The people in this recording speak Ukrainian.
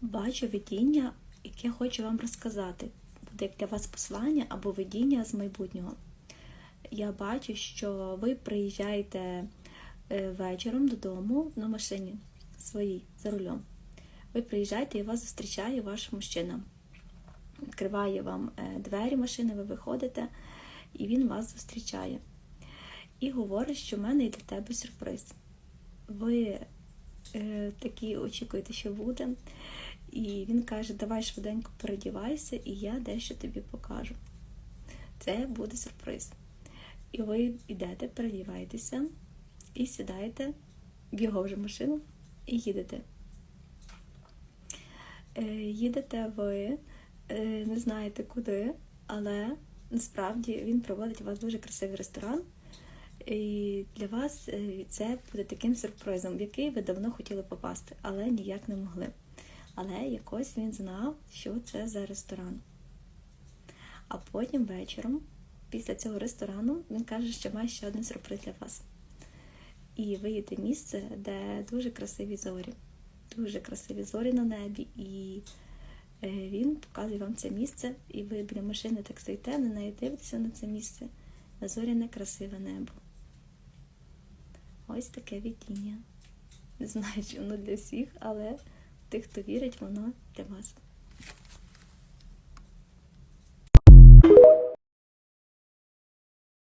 Бачу видіння, яке хочу вам розказати. Буде як для вас послання або видіння з майбутнього. Я бачу, що ви приїжджаєте е, вечором додому на машині своїй за рулем. Ви приїжджаєте і вас зустрічає ваш мужчина. Відкриває вам е, двері машини, ви виходите, і він вас зустрічає. І говорить, що в мене є для тебе сюрприз. Ви такі очікуєте, що буде. І він каже: Давай швиденько передівайся, і я дещо тобі покажу. Це буде сюрприз. І ви йдете, передіваєтеся і сідаєте в його вже машину і їдете. Е, їдете ви, е, не знаєте куди, але насправді він проводить у вас дуже красивий ресторан. І для вас е, це буде таким сюрпризом, в який ви давно хотіли попасти, але ніяк не могли. Але якось він знав, що це за ресторан. А потім вечором, після цього ресторану, він каже, що має ще один сюрприз для вас. І ви їдете в місце, де дуже красиві зорі. Дуже красиві зорі на небі. І е, він показує вам це місце, і ви біля машини так стоїте, на неї дивитеся на це місце, на зоряне красиве небо. Ось таке відіння. Не знаю, чи воно для всіх, але тих, хто вірить, воно для вас.